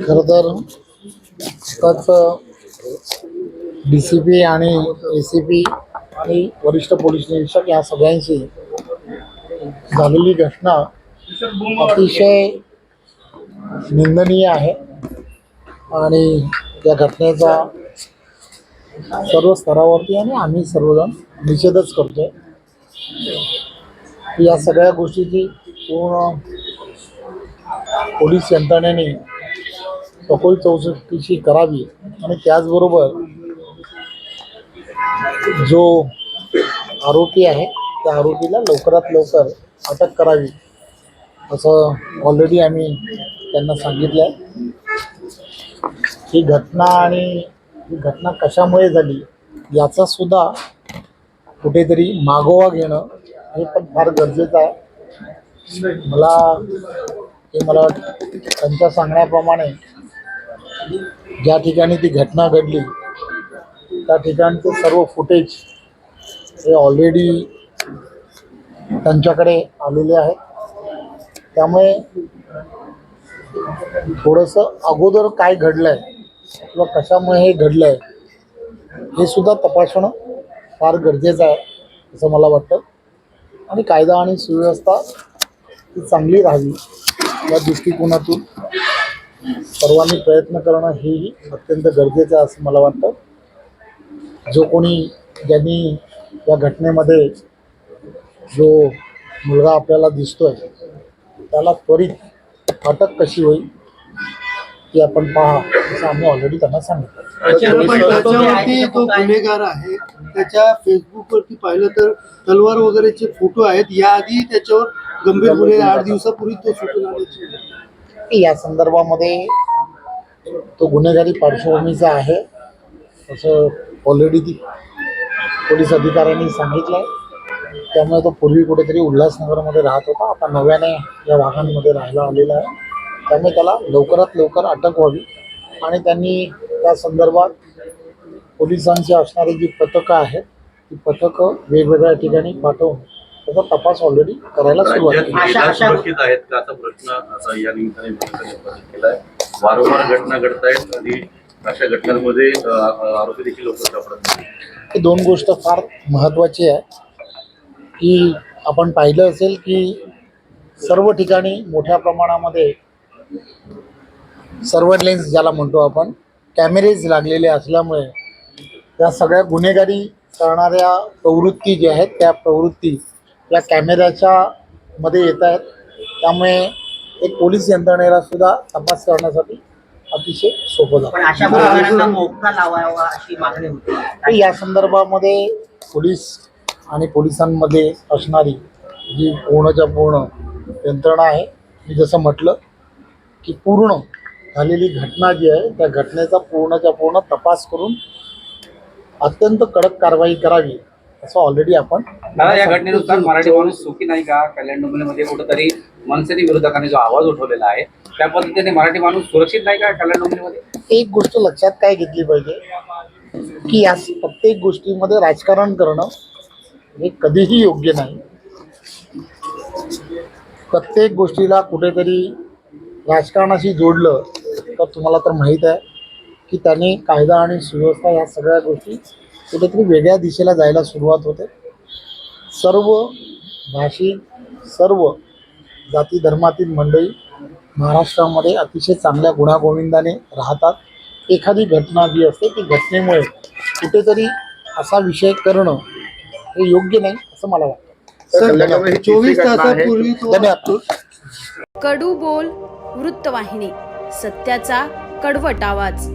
खरं तर D C P आणि ए सी पी आणि वरिष्ठ पोलीस निरीक्षक या सगळ्यांशी झालेली घटना अतिशय निंदनीय आहे. आणि या घटनेचा सर्व स्तरावरती आणि आम्ही सर्वजण निषेधच करतोय. या सगळ्या गोष्टीची पूर्ण पोलीस यंत्रणेने सखोल चौकशी करावी आणि त्याचबरोबर जो आरोपी आहे त्या आरोपीला लवकरात लवकर अटक करावी असं ऑलरेडी आम्ही त्यांना सांगितलं आहे ही घटना आणि ही घटना कशामुळे झाली याचा सुद्धा कुठेतरी मागोवा घेणं हे पण फार गरजेचं आहे. मला हे मला वाटतं त्यांच्या सांगण्याप्रमाणे ज्या ठिकाणी ती घटना घडली त्या ठिकाणचे सर्व फुटेज हे ऑलरेडी त्यांच्याकडे आलेले आहेत. त्यामुळे थोडंसं अगोदर काय घडलं आहे किंवा कशामुळे हे घडलं आहे हे सुद्धा तपासणं फार गरजेचं आहे असं मला वाटतं. आणि कायदा आणि सुव्यवस्था ही चांगली राहावी या दृष्टिकोनातून. सर्वांनी प्रयत्न करणं हेही अत्यंत गरजेचं आहे असं मला वाटतं. जो कोणी ज्यांनी या घटनेमध्ये जो मुलगा आपल्याला दिसतोय त्याला त्वरित अटक कशी होईल ती आपण पहा असं आम्ही ऑलरेडी त्यांना सांगितलं. गुन्हेगार आहे त्याच्या फेसबुक फेसबुकवरती पाहिलं तर तलवार वगैरेचे फोटो आहेत. याआधी त्याच्यावर गंभीर गुन्हे आठ दिवसापूर्वी तो सुटून आल्याचे या संदर्भामध्ये तो गुन्हेगारी पार्श्वभूमीचा आहे. असं ऑलरेडी ती पोलीस अधिकाऱ्यांनी सांगितलं आहे त्यामुळे तो पूर्वी कुठेतरी उल्हासनगरमध्ये राहत होता. आता नव्याने या वाहनांमध्ये राहायला आलेला आहे. त्यामुळे त्याला लवकरात लवकर अटक व्हावी. आणि त्यांनी त्या संदर्भात पोलिसांची असणारी जी पथकं आहेत ती पथकं वेगवेगळ्या ठिकाणी पाठवून त्याचा तपास ऑलरेडी करायला सुरुवात केली. सुरक्षित आहेत का? असा प्रश्न असा या निमित्ताने पोलिसांनी उपस्थित केलाय. वारंवार घटना घडत आहेत आणि अशा घटनांमध्ये अ, अ, आरोपी देखील लवकर सापडत नाही ही दोन गोष्ट फार महत्त्वाची आहे की आपण पाहिलं असेल की सर्व ठिकाणी मोठ्या प्रमाणामध्ये सर्वलेन्स ज्याला म्हणतो आपण कॅमेरेज लागलेले असल्यामुळे त्या सगळ्या गुन्हेगारी करणाऱ्या प्रवृत्ती ज्या आहेत त्या प्रवृत्ती या कॅमेऱ्याच्या मध्ये येत आहेत. त्यामुळे एक पोलीस यंत्रणेला सुद्धा तपास करण्यासाठी अतिशय सोपं जातं. या संदर्भामध्ये पोलीस आणि पोलिसांमध्ये असणारी जी पूर्णच्या पूर्ण यंत्रणा आहे मी जसं म्हटलं की पूर्ण झालेली घटना जी आहे त्या घटनेचा पूर्णच्या पूर्ण तपास करून अत्यंत कडक कारवाई करावी असं ऑलरेडी आपण दादा या घटनेनुसार मराठी माणूस सुखी नाही का? कल्याण डोंबिवलीमध्ये कुठेतरी मनसेनी विरोधकांनी जो आवाज उठवलेला आहे त्या पद्धतीने मराठी माणूस सुरक्षित नाही का कल्याण डोंबिवलीमध्ये? एक गोष्ट लक्षात काय घेतली पाहिजे की या प्रत्येक गोष्टीमध्ये राजकारण करणं हे कधीही योग्य नाही. प्रत्येक गोष्टीला कुठेतरी राजकारणाशी जोडलं तर तुम्हाला तर माहीत आहे की त्याने कायदा आणि सुव्यवस्था या सगळ्या गोष्टी कुठेतरी वेगळ्या दिशेला जायला सुरुवात होते. सर्व भाषिक सर्व जाती धर्मातील मंडळी महाराष्ट्रामध्ये अतिशय चांगल्या गुणागोविंदाने राहतात. एखादी घटना जी असते ती घटनेमुळे कुठेतरी असा विषय करणं हे योग्य नाही असं मला वाटतं. सर चोवीस तासापूर्वी कडू बोल वृत्तवाहिनी सत्याचा कडवट आवाज.